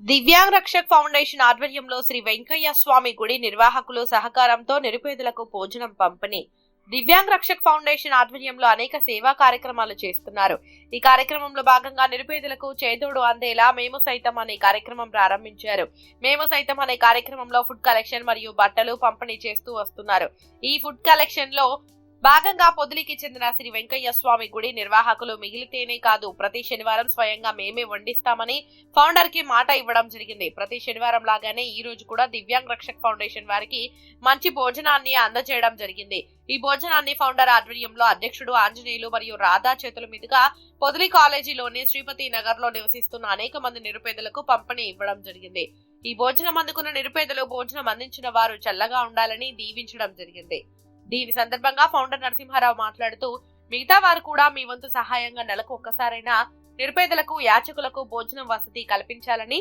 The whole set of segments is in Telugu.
దివ్యాంగ్ రక్షక్ ఫౌండేషన్ ఆధ్వర్యంలో శ్రీ వెంకయ్య స్వామి గుడి నిర్వాహకులు సహకారంతో నిరుపేదలకు భోజనం పంపిణీ. దివ్యాంగ్ రక్షక్ ఫౌండేషన్ ఆధ్వర్యంలో అనేక సేవా కార్యక్రమాలు చేస్తున్నారు. ఈ కార్యక్రమంలో భాగంగా నిరుపేదలకు చేదోడు అందేలా మేము సైతం అనే కార్యక్రమం ప్రారంభించారు. మేము సైతం అనే కార్యక్రమంలో ఫుడ్ కలెక్షన్ మరియు బట్టలు పంపిణీ చేస్తూ వస్తున్నారు. ఈ ఫుడ్ కలెక్షన్లో భాగంగా పొదిలికి చెందిన శ్రీ వెంకయ్య స్వామి గుడి నిర్వాహకులు మిగిలితేనే కాదు ప్రతి శనివారం స్వయంగా మేమే వండిస్తామని ఫౌండర్కి మాట ఇవ్వడం జరిగింది. ప్రతి శనివారం లాగానే ఈ రోజు కూడా దివ్యాంగ్ రక్షక్ ఫౌండేషన్ వారికి మంచి భోజనాన్ని అందజేయడం జరిగింది. ఈ భోజనాన్ని ఫౌండర్ ఆధ్వర్యంలో అధ్యక్షుడు ఆంజనేయులు మరియు రాధా చేతుల మీదుగా పొదిలి కాలేజీలోని శ్రీపతి నగర్లో నివసిస్తున్న అనేక మంది నిరుపేదలకు పంపిణీ ఇవ్వడం జరిగింది. ఈ భోజనం అందుకున్న నిరుపేదలు భోజనం అందించిన వారు చల్లగా ఉండాలని దీవించడం జరిగింది. దీని సందర్భంగా ఫౌండర్ నరసింహారావు మాట్లాడుతూ మిగతా వారు కూడా మీ వంతు సహాయంగా నెలకు ఒక్కసారైనా నిరుపేదలకు యాచకులకు భోజనం వసతి కల్పించాలని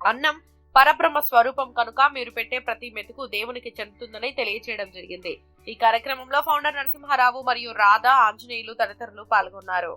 అన్నం పరబ్రహ్మ స్వరూపం కనుక మీరు పెట్టే ప్రతి మెతుకు దేవునికి చెందుతుందని తెలియజేయడం జరిగింది. ఈ కార్యక్రమంలో ఫౌండర్ నరసింహారావు మరియు రాధా ఆంజనేయులు తదితరులు పాల్గొన్నారు.